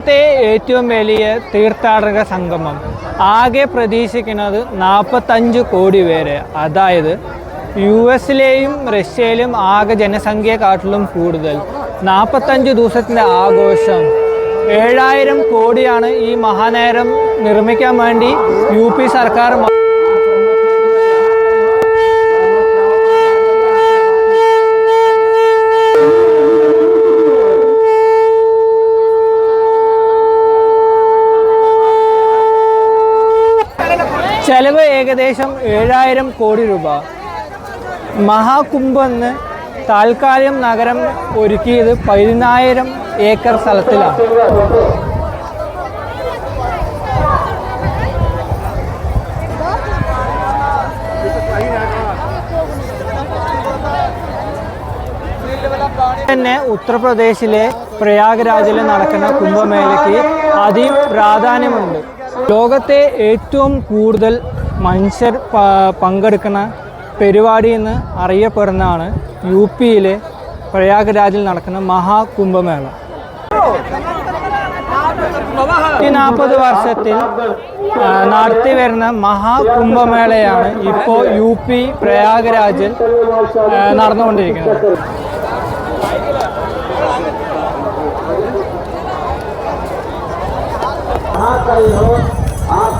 ലോകത്തെ ഏറ്റവും വലിയ തീർത്ഥാടക സംഗമം. ആകെ പ്രതീക്ഷിക്കുന്നത് നാൽപ്പത്തഞ്ച് കോടി പേര്. അതായത് യു എസിലെയും റഷ്യയിലും ആകെ ജനസംഖ്യയെക്കാട്ടിലും കൂടുതൽ. നാൽപ്പത്തഞ്ച് ദിവസത്തിന്റെ ആഘോഷം. ഏഴായിരം കോടിയാണ് ഈ മഹാനഗരം നിർമ്മിക്കാൻ വേണ്ടി യു സർക്കാർ ചെലവ് ഏകദേശം ഏഴായിരം കോടി രൂപ. മഹാകുംഭെന്ന് താൽക്കാലികം നഗരം ഒരുക്കിയത് പതിനായിരം ഏക്കർ സ്ഥലത്തിലാണ്. തന്നെ ഉത്തർപ്രദേശിലെ പ്രയാഗ്രാജിൽ നടക്കുന്ന കുംഭമേളയ്ക്ക് അതിപ്രാധാന്യമുണ്ട് ലോകത്തെ ഏറ്റവും കൂടുതൽ മനുഷ്യർ പങ്കെടുക്കുന്ന പരിപാടി എന്ന് അറിയപ്പെടുന്നതാണ് യു പിയിലെ പ്രയാഗ്രാജിൽ നടക്കുന്ന മഹാകുംഭമേള. നാൽപ്പത് വർഷത്തിൽ നടത്തി വരുന്ന മഹാകുംഭമേളയാണ് ഇപ്പോൾ യു പി പ്രയാഗ്രാജിൽ നടന്നുകൊണ്ടിരിക്കുന്നത്. ആ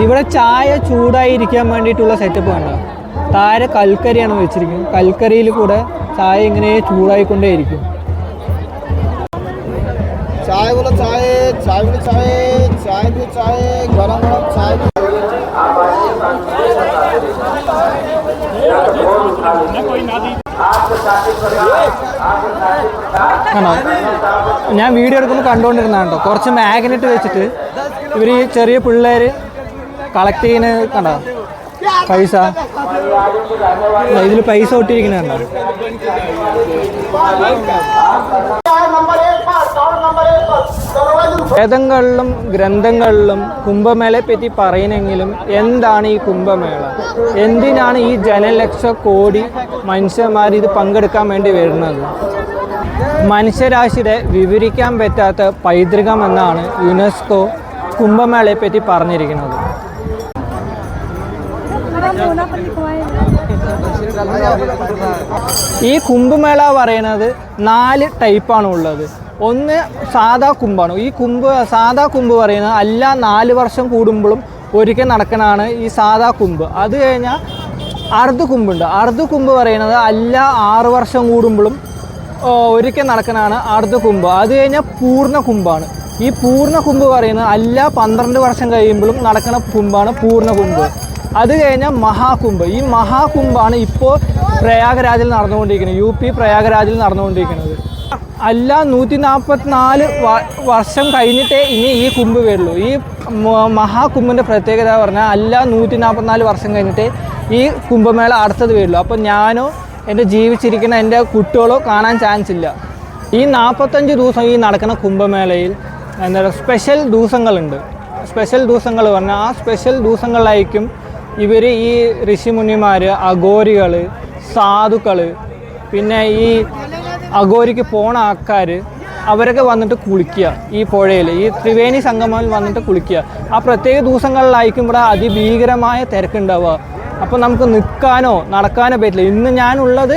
ഇവിടെ ചായ ചൂടായിരിക്കാൻ വേണ്ടിയിട്ടുള്ള സെറ്റപ്പ് വേണ്ട താഴെ കൽക്കരിയാണ് വെച്ചിരിക്കുന്നത്. കൽക്കരിയിൽ കൂടെ ചായ ഇങ്ങനെ ചൂടായിക്കൊണ്ടേയിരിക്കും. ചായ ചായ ചായ ചായ ചായ ചായ ചായ. ആണോ? ഞാൻ വീഡിയോ എടുക്കുമ്പോൾ കണ്ടുകൊണ്ടിരുന്നാണ്ടോ കുറച്ച് മാഗ്നറ്റ് വെച്ചിട്ട് ഇവർ ഈ ചെറിയ പിള്ളേർ കളക്ട് ചെയ്യുന്ന കണ്ടോ? പൈസ. ഇതിൽ പൈസ ഒട്ടിരിക്കുന്ന കണ്ടോ? വേദങ്ങളിലും ഗ്രന്ഥങ്ങളിലും കുംഭമേളയെ പറ്റി പറയുന്നെങ്കിലും എന്താണ് ഈ കുംഭമേള? എന്തിനാണ് ഈ ജനലക്ഷ കോടി മനുഷ്യന്മാർ ഇത് പങ്കെടുക്കാൻ വേണ്ടി വരുന്നത്? മനുഷ്യരാശിയുടെ വിവരിക്കാൻ പറ്റാത്ത പൈതൃകം എന്നാണ് യുനെസ്കോ കുംഭമേളയെ പറ്റി പറഞ്ഞിരിക്കുന്നത്. ഈ കുംഭമേള പറയണത് നാല് ടൈപ്പാണ് ഉള്ളത്. ഒന്ന് സാധാ കുംഭാണ് ഈ കുംഭ് സാധാ കുംഭ് പറയുന്നത് എല്ലാ നാല് വർഷം കൂടുമ്പോഴും ഒരിക്കൽ നടക്കണതാണ് ഈ സാധാ കുംഭ് അത് കഴിഞ്ഞാൽ അർദ്ധ കുംഭുണ്ട് അർദ്ധ കുംഭ് പറയുന്നത് അല്ല ആറ് വർഷം കൂടുമ്പോഴും ഒരിക്കൽ നടക്കണതാണ് അർദ്ധ കുംഭ് അത് കഴിഞ്ഞാൽ പൂർണ കുംഭാണ് ഈ പൂർണ കുംഭ് പറയുന്നത് അല്ല പന്ത്രണ്ട് വർഷം കഴിയുമ്പോഴും നടക്കുന്ന കുംഭാണ് പൂർണ കുംഭ് അത് കഴിഞ്ഞാൽ മഹാകുംഭ്. ഈ മഹാകുംഭാണ് ഇപ്പോൾ പ്രയാഗരാജിൽ നടന്നുകൊണ്ടിരിക്കുന്നത്. യു പി പ്രയാഗരാജിൽ നടന്നുകൊണ്ടിരിക്കുന്നത്. അല്ല നൂറ്റി നാൽപ്പത്തിനാല് വർഷം കഴിഞ്ഞിട്ടേ ഇനി ഈ കുംഭ് വരുള്ളൂ. ഈ മഹാകുംഭിന്റെ പ്രത്യേകത പറഞ്ഞാൽ അല്ല നൂറ്റി നാൽപ്പത്തിനാല് വർഷം കഴിഞ്ഞിട്ടേ ഈ കുംഭമേള അടുത്തത് വരുള്ളൂ. അപ്പോൾ ഞാനോ എന്റെ ജീവിച്ചിരിക്കുന്ന എന്റെ കുട്ടികളോ കാണാൻ ചാൻസ് ഇല്ല. ഈ നാൽപ്പത്തഞ്ച് ദിവസം ഈ നടക്കുന്ന കുംഭമേളയിൽ എന്താ സ്പെഷ്യൽ ദിവസങ്ങളുണ്ട്. സ്പെഷ്യൽ ദിവസങ്ങൾ പറഞ്ഞാൽ ആ സ്പെഷ്യൽ ദിവസങ്ങളിലായിരിക്കും ഇവർ ഈ ഋഷിമുനിമാർ അഘോരികൾ സാധുക്കൾ പിന്നെ ഈ അഘോരിക്ക് പോണ ആൾക്കാർ അവരൊക്കെ വന്നിട്ട് കുളിക്കുക ഈ പുഴയിൽ ഈ ത്രിവേണി സംഗമത്തിൽ വന്നിട്ട് കുളിക്കുക. ആ പ്രത്യേക ദിവസങ്ങളിലായിരിക്കും ഇവിടെ അതിഭീകരമായ തിരക്കുണ്ടാവുക. അപ്പോൾ നമുക്ക് നിൽക്കാനോ നടക്കാനോ പറ്റില്ല. ഇന്ന് ഞാനുള്ളത്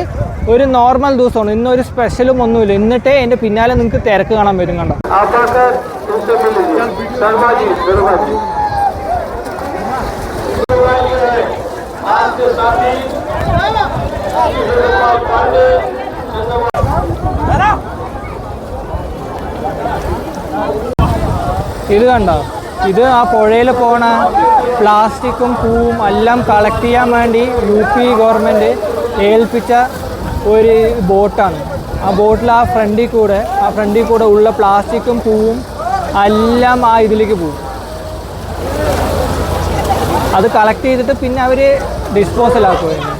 ഒരു നോർമൽ ദിവസമാണ്. ഇന്നൊരു സ്പെഷ്യലും ഒന്നുമില്ല. എന്നിട്ടേ എന്റെ പിന്നാലെ നിങ്ങൾക്ക് തിരക്ക് കാണാൻ വരും കണ്ടോ? ഇത് കണ്ടോ? ഇത് ആ പുഴയിൽ പോണ പ്ലാസ്റ്റിക്കും പൂവും എല്ലാം കളക്ട് ചെയ്യാൻ വേണ്ടി യു പി ഗവൺമെന്റ് ഏൽപ്പിച്ച ഒരു ബോട്ടാണ്. ആ ബോട്ടിൽ ആ ഫ്രണ്ടിൽ കൂടെ ആ ഫ്രണ്ടിൽ കൂടെ ഉള്ള പ്ലാസ്റ്റിക്കും പൂവും എല്ലാം ആ ഇതിലേക്ക് പോകും. അത് കളക്ട് ചെയ്തിട്ട് പിന്നെ അവർ ഡിസ്പോസൽ ആക്കുമായിരുന്നു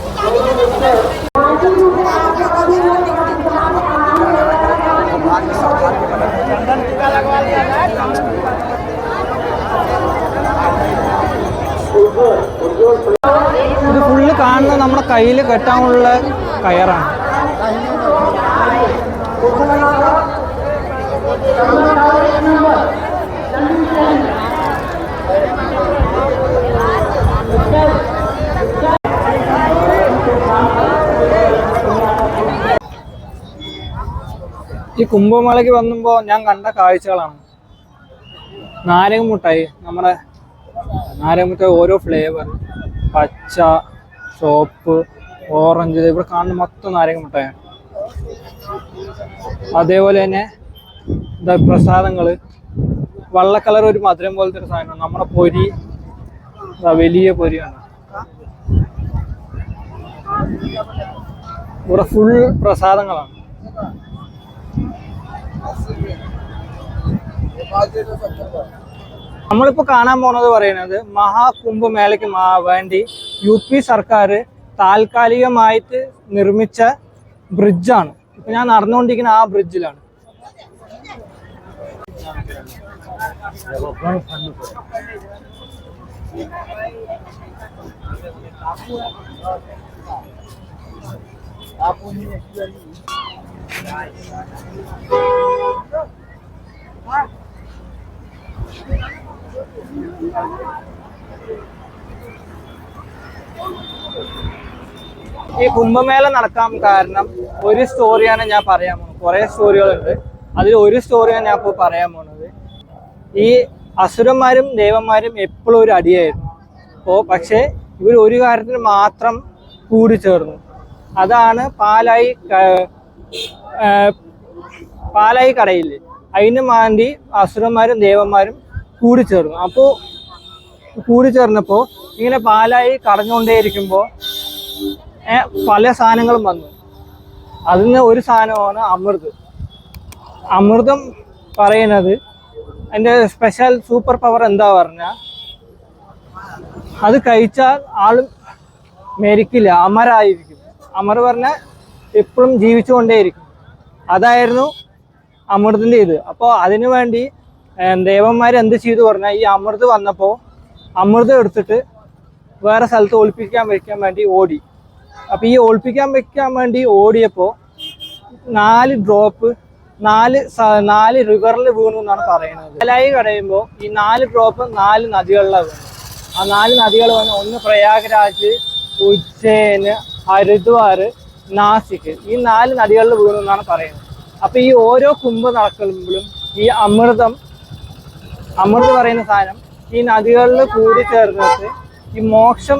ഇത് ഫുള്ള് കാണുന്നത് നമ്മുടെ കയ്യിൽ കെട്ടാനുള്ള കയറാണ്. ഈ കുംഭമേളയ്ക്ക് വന്നുമ്പോൾ ഞാൻ കണ്ട കാഴ്ചകളാണ്. നാരങ്ങ മുട്ടായി നമ്മുടെ നാരങ്ങ മുട്ടായി ഓരോ ഫ്ലേവർ പച്ച ചോപ്പ് ഓറഞ്ച് ഇവിടെ കാണുന്ന മൊത്തം നാരങ്ങ മുട്ടായാണ്. അതേപോലെ തന്നെ എന്താ പ്രസാദങ്ങൾ വെള്ള കളർ ഒരു മധുരം പോലത്തെ ഒരു സാധനമാണ്. നമ്മുടെ പൊരി വലിയ പൊരിയാണ്. ഇവിടെ ഫുൾ പ്രസാദങ്ങളാണ്. നമ്മളിപ്പോ കാണാൻ പോണത് പറയുന്നത് മഹാകുംഭമേളയ്ക്ക് വേണ്ടി യു പി സർക്കാർ താൽക്കാലികമായിട്ട് നിർമ്മിച്ച ബ്രിഡ്ജാണ്. ഇപ്പൊ ഞാൻ നടന്നുകൊണ്ടിരിക്കുന്ന ആ ബ്രിഡ്ജിലാണ്. ഈ കുംഭമേള നടക്കാൻ കാരണം ഒരു സ്റ്റോറിയാണ് ഞാൻ പറയാൻ പോകുന്നത്. കുറെ സ്റ്റോറികളുണ്ട് അതിൽ ഒരു സ്റ്റോറിയാണ് ഞാൻ ഇപ്പോൾ പറയാൻ പോകുന്നത്. ഈ അസുരന്മാരും ദേവന്മാരും എപ്പോഴും ഒരു അടിയായിരുന്നു. അപ്പോൾ പക്ഷേ ഇവർ ഒരു കാര്യത്തിന് മാത്രം കൂടി കൂടിച്ചേർന്നു. അതാണ് പാലായി പാലായി കടയിൽ അതിന് മാന്തി അസുരന്മാരും ദേവന്മാരും കൂടിച്ചേർന്നു. അപ്പോൾ കൂടിച്ചേർന്നപ്പോൾ ഇങ്ങനെ പാലായി കടഞ്ഞുകൊണ്ടേയിരിക്കുമ്പോൾ പല സാധനങ്ങളും വന്നു. അതിൽ നിന്ന് ഒരു സാധനമാണ് അമൃത്. അമൃതം പറയുന്നത് എന്റെ സ്പെഷ്യൽ സൂപ്പർ പവർ എന്താ പറഞ്ഞാൽ അത് കഴിച്ചാൽ ആളും മരിക്കില്ല അമരായിരിക്കും. അമർ പറഞ്ഞാൽ എപ്പോഴും ജീവിച്ചുകൊണ്ടേയിരിക്കും. അതായിരുന്നു അമൃതിന്റെ ഇത്. അപ്പോൾ അതിനു വേണ്ടി ദേവന്മാർ എന്ത് ചെയ്തു പറഞ്ഞാൽ ഈ അമൃത് വന്നപ്പോൾ അമൃത് എടുത്തിട്ട് വേറെ സ്ഥലത്ത് ഒളിപ്പിക്കാൻ വയ്ക്കാൻ വേണ്ടി ഓടി. അപ്പോൾ ഈ ഒളിപ്പിക്കാൻ വെക്കാൻ വേണ്ടി ഓടിയപ്പോൾ നാല് ഡ്രോപ്പ് നാല് നാല് റിവറിൽ വീണു എന്നാണ് പറയുന്നത്. ഇലായി കടയുമ്പോൾ ഈ നാല് ഡ്രോപ്പ് നാല് നദികളിലാണ് വീണു ആ നാല് നദികൾ വന്ന് ഒന്ന് പ്രയാഗ്രാജ് ഉജ്ജയിന് ഹരിദ്വാർ നാസിക്. ഈ നാല് നദികളിൽ വീണു എന്നാണ് പറയുന്നത്. അപ്പൊ ഈ ഓരോ കുംഭ നടക്കുമ്പോഴും ഈ അമൃതം അമൃത് പറയുന്ന സാധനം ഈ നദികളിൽ കൂടി ചേർന്നിട്ട് ഈ മോക്ഷം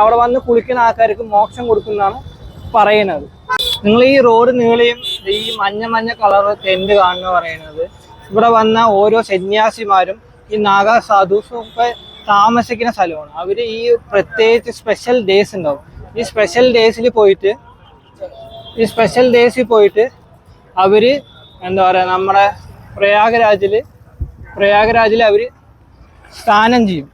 അവിടെ വന്ന് കുളിക്കുന്ന ആൾക്കാർക്ക് മോക്ഷം കൊടുക്കുന്നതാണ് പറയുന്നത്. നിങ്ങൾ ഈ റോഡ് നീളിയും ഈ മഞ്ഞ മഞ്ഞ കളർ തെന്റ് കാണുന്ന പറയുന്നത്. ഇവിടെ വന്ന ഓരോ സന്യാസിമാരും ഈ നാഗ സാധുസും ഒക്കെ താമസിക്കുന്ന സ്ഥലമാണ്. അവർ ഈ പ്രത്യേകിച്ച് സ്പെഷ്യൽ ഡേയ്സ് ഉണ്ടാവും. ഈ സ്പെഷ്യൽ ഡേയ്സിൽ പോയിട്ട് ഈ സ്പെഷ്യൽ ഡേയ്സിൽ പോയിട്ട് അവർ എന്താ പറയുക നമ്മുടെ പ്രയാഗരാജിൽ പ്രയാഗരാജിൽ അവർ സ്നാനം ചെയ്യും.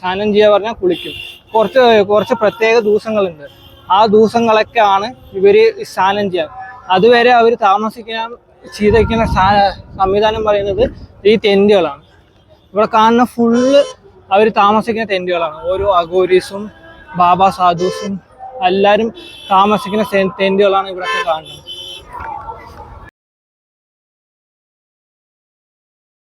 സ്നാനം ചെയ്യുക പറഞ്ഞാൽ കുളിക്കും. കുറച്ച് കുറച്ച് പ്രത്യേക ദിവസങ്ങളുണ്ട്. ആ ദിവസങ്ങളൊക്കെ ആണ് ഇവർ സ്നാനം ചെയ്യുക അതുവരെ അവർ താമസിക്കാൻ ചെയ്തിരിക്കുന്ന സ്ഥാ- സംവിധാനം പറയുന്നത് ഈ ടെന്റുകളാണ്. ഇവിടെ കാണുന്ന ഫുള്ള് അവർ താമസിക്കുന്ന ടെന്റുകളാണ്. ഓരോ അഗോരീസും ബാബാ സാധുസും എല്ലാവരും താമസിക്കുന്ന ടെ- ടെന്റുകളാണ് ഇവിടെയൊക്കെ കാണുന്നത്.